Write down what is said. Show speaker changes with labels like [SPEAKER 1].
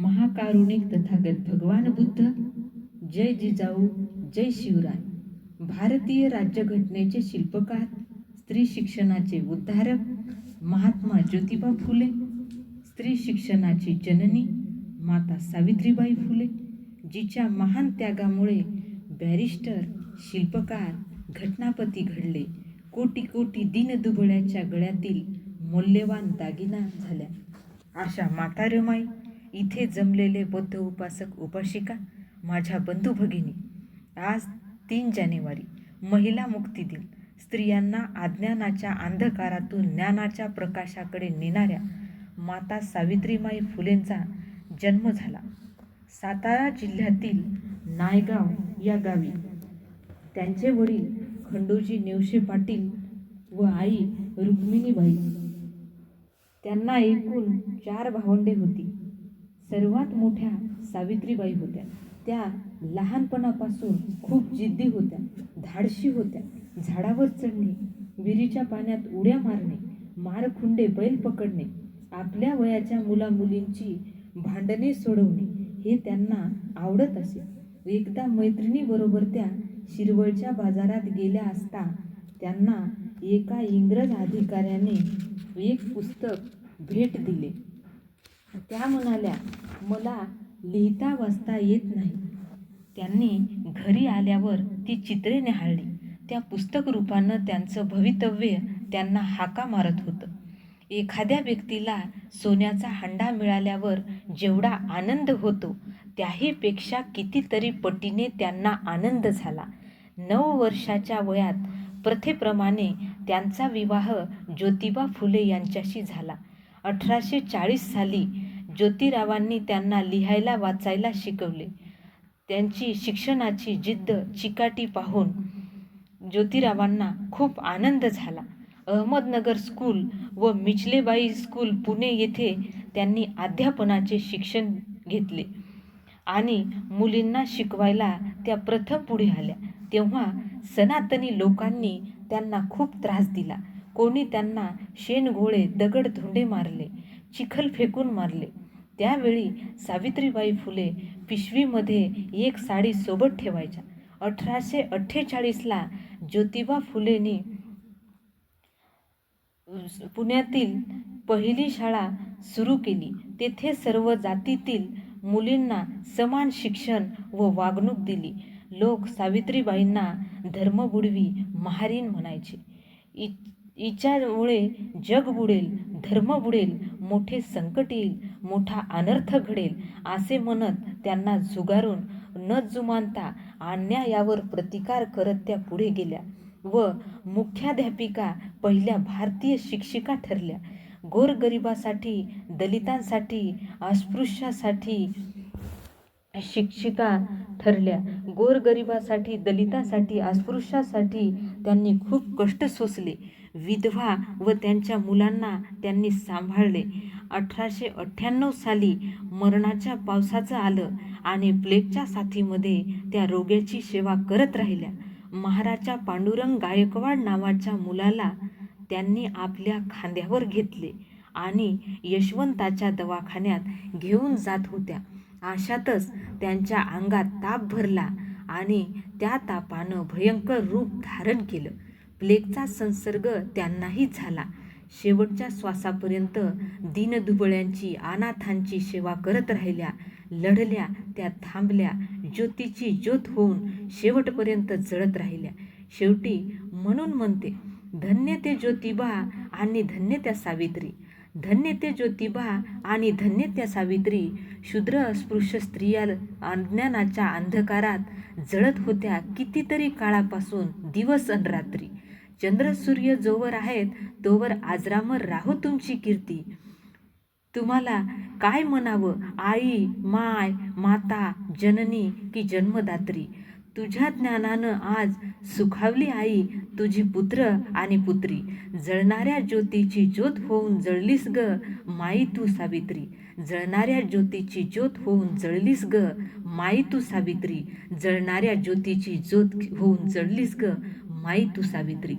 [SPEAKER 1] महाकारुणिक तथागत भगवान बुद्ध जय जिजाऊ जय शिवराय. भारतीय राज्यघटनेचे शिल्पकार स्त्री शिक्षणाचे उद्धारक महात्मा ज्योतिबा फुले स्त्री शिक्षणाची जननी माता सावित्रीबाई फुले जिच्या महान त्यागामुळे बॅरिस्टर शिल्पकार घटनापती घडले. कोटी कोटी दिनदुबळ्याच्या गळ्यातील मौल्यवान दागिना झाल्या. अशा माता रमाई इथे जमलेले बौद्ध उपासक उपासिका माझ्या बंधू भगिनी आज तीन जानेवारी महिला मुक्ती दिन. स्त्रियांना अज्ञानाच्या अंधकारातून ज्ञानाच्या प्रकाशाकडे नेणाऱ्या माता सावित्रीमाई फुलेंचा जन्म झाला. सातारा जिल्ह्यातील नायगाव या गावी. त्यांचे वडील खंडोजी नेवशे पाटील व आई रुक्मिणीबाई. त्यांना एकूण चार भावंडे होती. सर्वात मोठ्या सावित्रीबाई होत्या. त्या लहानपणापासून खूप जिद्दी होत्या धाडशी होत्या. झाडावर चढणे विहिरीच्या पाण्यात उड्या मारणे मारखुंडे बैल पकडणे आपल्या वयाच्या मुलामुलींची भांडणे सोडवणे हे त्यांना आवडत असे. एकदा मैत्रिणीबरोबर त्या शिरवळच्या बाजारात गेल्या असता त्यांना एका इंग्रज अधिकाऱ्याने एक पुस्तक भेट दिले. त्या म्हणाल्या मला लिहिता वाचता येत नाही. त्यांनी घरी आल्यावर ती चित्रे निहाळली. त्या पुस्तक रूपानं त्यांचं भवितव्य त्यांना हाका मारत होतं. एखाद्या व्यक्तीला सोन्याचा हंडा मिळाल्यावर जेवढा आनंद होतो त्याहीपेक्षा कितीतरी पटीने त्यांना आनंद झाला. नऊ वर्षाच्या वयात प्रथेप्रमाणे त्यांचा विवाह ज्योतिबा फुले यांच्याशी झाला. अठराशे चाळीस साली ज्योतिरावांनी त्यांना लिहायला वाचायला शिकवले. त्यांची शिक्षणाची जिद्द चिकाटी पाहून ज्योतिरावांना खूप आनंद झाला. अहमदनगर स्कूल व मिचलेबाई स्कूल पुणे येथे त्यांनी अध्यापनाचे शिक्षण घेतले आणि मुलींना शिकवायला त्या प्रथम पुढे आल्या. तेव्हा सनातनी लोकांनी त्यांना खूप त्रास दिला. कोणी त्यांना शेणघोळे दगड धोंडे मारले चिखल फेकून मारले. त्यावेळी सावित्रीबाई फुले पिशवीमध्ये एक साडी सोबत ठेवायच्या. अठराशे अठ्ठेचाळीसला ज्योतिबा फुलेनी पुण्यातील पहिली शाळा सुरू केली. तेथे सर्व जातीतील मुलींना समान शिक्षण व वागणूक दिली. लोक सावित्रीबाईंना धर्मबुडवी महारीन म्हणायचे. इ इच्यामुळे जग बुडेल धर्म बुडेल मोठे संकट येईल मोठा अनर्थ घडेल असे म्हणत त्यांना झुगारून न जुमानता अन्यायावर प्रतिकार करत त्या पुढे गेल्या व मुख्याध्यापिका पहिल्या भारतीय शिक्षिका ठरल्या. गोरगरिबासाठी दलितांसाठी अस्पृश्यासाठी शिक्षिका ठरल्या. गोरगरिबासाठी दलितासाठी अस्पृश्यासाठी त्यांनी खूप कष्ट सोसले. विधवा व त्यांच्या मुलांना त्यांनी सांभाळले. अठराशे अठ्ठ्याण्णव साली मरणाच्या पावसाचं आलं आणि प्लेगच्या साथीमध्ये त्या रोग्याची सेवा करत राहिल्या. महाराजा पांडुरंग गायकवाड नावाच्या मुलाला त्यांनी आपल्या खांद्यावर घेतले आणि यशवंताच्या दवाखान्यात घेऊन जात होत्या. अशातच त्यांच्या अंगात ताप भरला आणि त्या तापानं भयंकर रूप धारण केलं. प्लेगचा संसर्ग त्यांनाही झाला. शेवटच्या श्वासापर्यंत दीनदुबळ्यांची अनाथांची सेवा करत राहिल्या लढल्या त्या थांबल्या ज्योतीची ज्योत होऊन शेवटपर्यंत जळत राहिल्या. शेवटी म्हणून म्हणते धन्य ते ज्योतिबा आणि धन्य त्या सावित्री. धन्य ते ज्योतिबा आणि धन्य त्या सावित्री शूद्र अस्पृश्य स्त्रिया अज्ञानाच्या अंधकारात जळत होत्या कितीतरी काळापासून दिवस अन रात्री. चंद्र सूर्य जोवर आहेत तोवर आजरामर राहो तुमची कीर्ती. तुम्हाला काय म्हणावं? आई माय माता जननी की जन्मदात्री? तुझ्या ज्ञानानं आज सुखावली आई तुझी पुत्र आणि पुत्री. जळणाऱ्या ज्योतीची ज्योत होऊन जळलीस ग माई तू सावित्री. जळणाऱ्या ज्योतीची ज्योत होऊन जळलीस ग माई तू सावित्री. जळणाऱ्या ज्योतीची ज्योत होऊन जळलीस ग माई तू सावित्री.